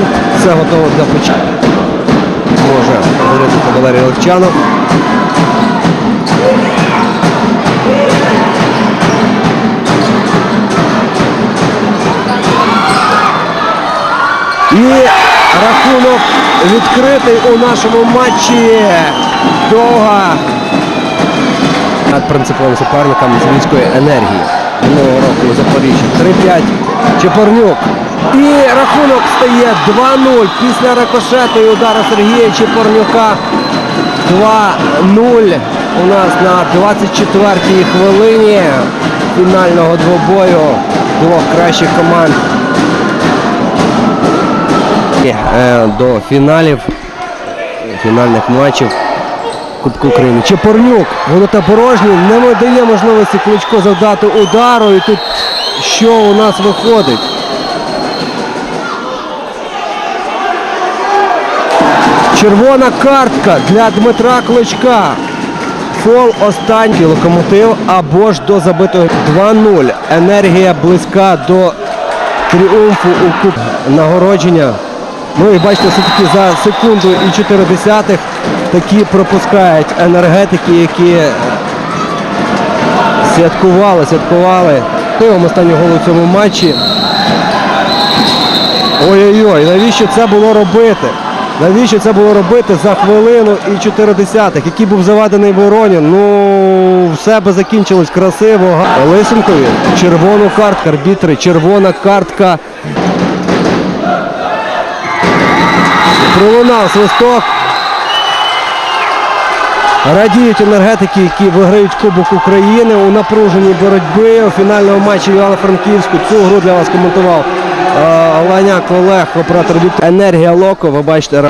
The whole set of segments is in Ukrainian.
момент. Все готово для початку. Може говорити Валерій Левчанов. І рахунок відкритий у нашому матчі. Довга над принциповим суперником з Львівської енергії минулого року у Запоріжжі. 3-5 Чепорнюк. І рахунок стає 2-0 після рикошету і удара Сергія Чепорнюка. 2-0 у нас на 24-й хвилині фінального двобою двох кращих команд е, до фіналів, фінальних матчів Кубку України. Чепорнюк, ворота порожні, не дає можливості Кличко завдати удару. І тут що у нас виходить? Червона картка для Дмитра Кличка. Фол останній локомотив або ж до забитого 2-0. Енергія близька до тріумфу у куб нагородження. Ну і бачите, все-таки за секунду і 4 десятих такі пропускають енергетики, які святкували, святкували пивом останнього голу в цьому матчі. Ой-ой-ой, навіщо це було робити? Навіщо це було робити за хвилину і 4 десятих, який був заведений Воронін? Ну, все би закінчилось красиво. Лисенкові червону картку, арбітри, червона картка. Пролунав свисток. Радіють енергетики, які виграють Кубок України у напруженій боротьбі у фінальному матчі Івано-Франківську. Цю гру для вас коментував е, Ланяк Олег, оператор Віктор. Енергія Локо, ви бачите.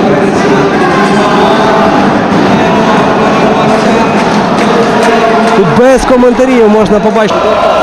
Тут без коментарів можна побачити.